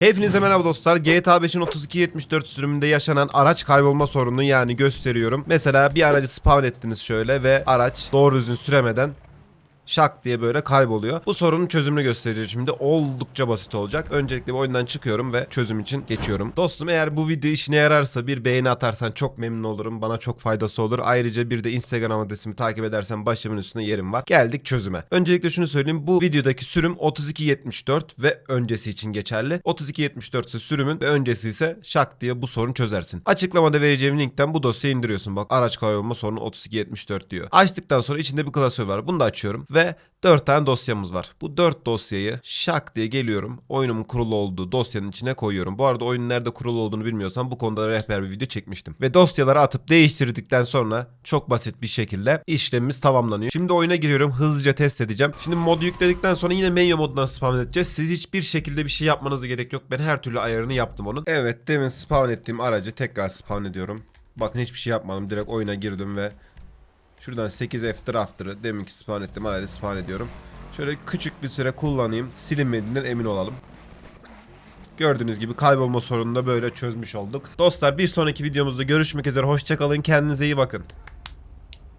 Hepinize merhaba dostlar. GTA 5'in 3274 sürümünde yaşanan araç kaybolma sorununu yani gösteriyorum. Mesela bir aracı spawn ettiniz şöyle ve araç doğru düzgün süremeden şak diye böyle kayboluyor. Bu sorunun çözümünü göstereceğim şimdi. Oldukça basit olacak. Öncelikle bir oyundan çıkıyorum ve çözüm için geçiyorum. Dostum eğer bu video işine yararsa bir beğeni atarsan çok memnun olurum. Bana çok faydası olur. Ayrıca bir de Instagram adresimi takip edersen başımın üstünde yerim var. Geldik çözüme. Öncelikle şunu söyleyeyim. Bu videodaki sürüm 3274 ve öncesi için geçerli. 3274 ise sürümün ve öncesi ise şak diye bu sorunu çözersin. Açıklamada vereceğim linkten bu dosyayı indiriyorsun. Bak araç kaybolma sorunu 3274 diyor. Açtıktan sonra içinde bir klasör var. Bunu da açıyorum ve 4 tane dosyamız var. Bu 4 dosyayı şak diye geliyorum. Oyunumun kurulu olduğu dosyanın içine koyuyorum. Bu arada oyunun nerede kurulu olduğunu bilmiyorsan bu konuda rehber bir video çekmiştim. Ve dosyaları atıp değiştirdikten sonra çok basit bir şekilde işlemimiz tamamlanıyor. Şimdi oyuna giriyorum. Hızlıca test edeceğim. Şimdi modu yükledikten sonra yine menü modundan spawn edeceğiz. Siz hiçbir şekilde bir şey yapmanıza gerek yok. Ben her türlü ayarını yaptım onun. Evet demin spawn ettiğim aracı tekrar spawn ediyorum. Bakın hiçbir şey yapmadım. Direkt oyuna girdim ve Şuradan 8 F drafter'ı deminki spawn ettim arayla spawn ediyorum. Şöyle küçük bir süre kullanayım. Silinmediğinden emin olalım. Gördüğünüz gibi kaybolma sorununu da böyle çözmüş olduk. Dostlar bir sonraki videomuzda görüşmek üzere. Hoşçakalın. Kendinize iyi bakın.